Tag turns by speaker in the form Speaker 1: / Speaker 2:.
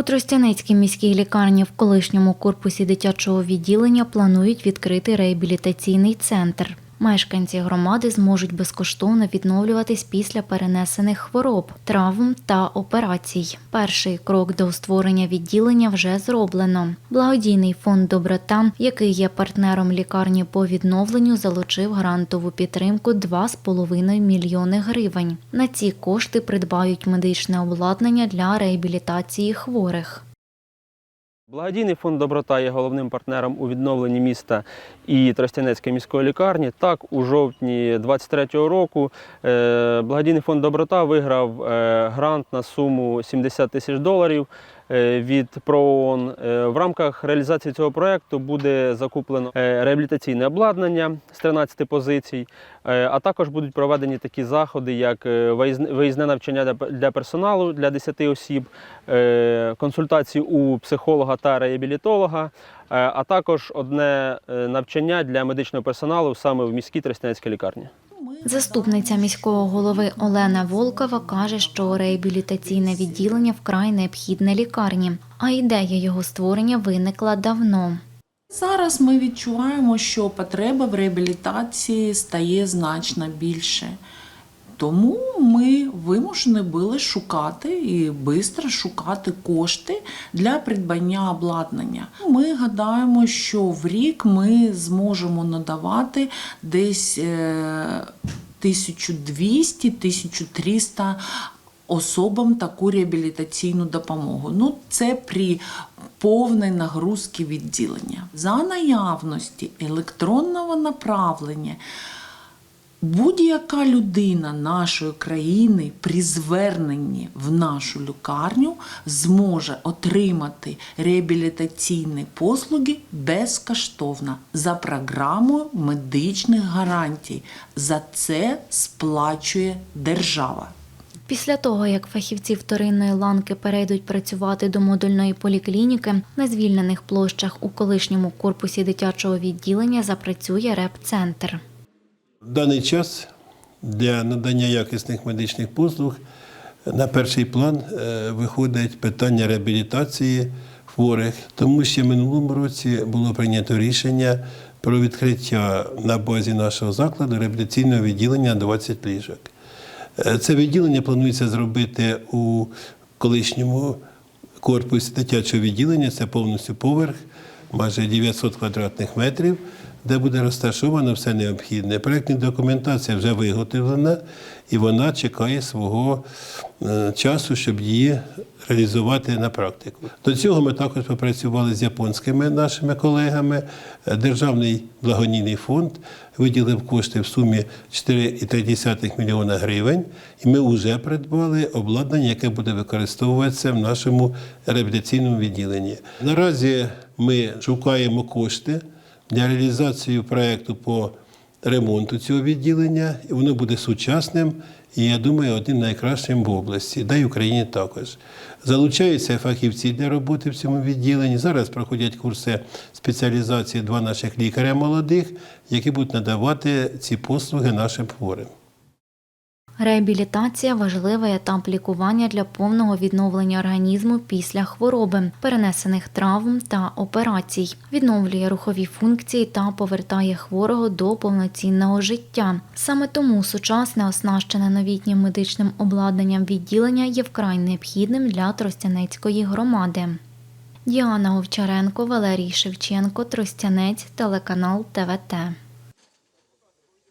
Speaker 1: У Тростянецькій міській лікарні в колишньому корпусі дитячого відділення планують відкрити реабілітаційний центр. Мешканці громади зможуть безкоштовно відновлюватись після перенесених хвороб, травм та операцій. Перший крок до створення відділення вже зроблено. Благодійний фонд Доброта, який є партнером лікарні по відновленню, залучив грантову підтримку 2,5 мільйони гривень. На ці кошти придбають медичне обладнання для реабілітації хворих.
Speaker 2: Благодійний фонд Доброта є головним партнером у відновленні міста і Тростянецької міської лікарні. Так, у жовтні 2023 року е, благодійний фонд Доброта виграв е, грант на суму 70 тисяч доларів від ПРООН. Е, В рамках реалізації цього проекту буде закуплено е, реабілітаційне обладнання з 13 позицій, е, а також будуть проведені такі заходи, як е, виїзне навчання для- персоналу для 10 осіб, е, консультації у психолога та реабілітолога, е, а також одне е, навчання для медичного персоналу саме в міській Тростянецькій лікарні.
Speaker 1: Заступниця міського голови Олена Волкова каже, що реабілітаційне відділення вкрай необхідне лікарні, а ідея його створення виникла давно.
Speaker 3: Зараз ми відчуваємо, що потреба в реабілітації стає значно більше. Тому ми вимушені були шукати і швидко шукати кошти для придбання обладнання. Ми гадаємо, що в рік ми зможемо надавати десь е, 1200-1300 особам таку реабілітаційну допомогу. Ну, це при повній нагрузці відділення. За наявності електронного направлення. Будь-яка людина нашої країни при зверненні в нашу лікарню зможе отримати реабілітаційні послуги безкоштовно за програмою медичних гарантій. За це сплачує держава.
Speaker 1: Після того, як фахівці вторинної ланки перейдуть працювати до модульної поліклініки, на звільнених площах у колишньому корпусі дитячого відділення запрацює реп-центр.
Speaker 4: В даний час для надання якісних медичних послуг на перший план е, виходить питання реабілітації хворих, тому що в минулому році було прийнято рішення про відкриття на базі нашого закладу реабілітаційного відділення 20 ліжок. Е, Це відділення планується зробити у колишньому корпусі дитячого відділення. Це повністю поверх, майже 900 квадратних метрів, де буде розташовано все необхідне. Проєктна документація вже виготовлена і вона чекає свого е, часу, щоб її реалізувати на практику. До цього ми також попрацювали з японськими нашими колегами. Е, Державний благодійний фонд виділив кошти в сумі 4,3 мільйона гривень, і ми вже придбали обладнання, яке буде використовуватися в нашому реабілітаційному відділенні. Наразі ми шукаємо кошти для реалізації проєкту по ремонту цього відділення, воно буде сучасним. І я думаю, одним найкращим в області, да й Україні також. Залучаються фахівці для роботи в цьому відділенні. Зараз проходять курси спеціалізації два наших лікаря молодих, які будуть надавати ці послуги нашим хворим.
Speaker 1: Реабілітація важливий етап лікування для повного відновлення організму після хвороби, перенесених травм та операцій, відновлює рухові функції та повертає хворого до повноцінного життя. Саме тому сучасне оснащене новітнім медичним обладнанням відділення є вкрай необхідним для Тростянецької громади. Діана Овчаренко, Валерій Шевченко, Тростянець, телеканал ТВТ.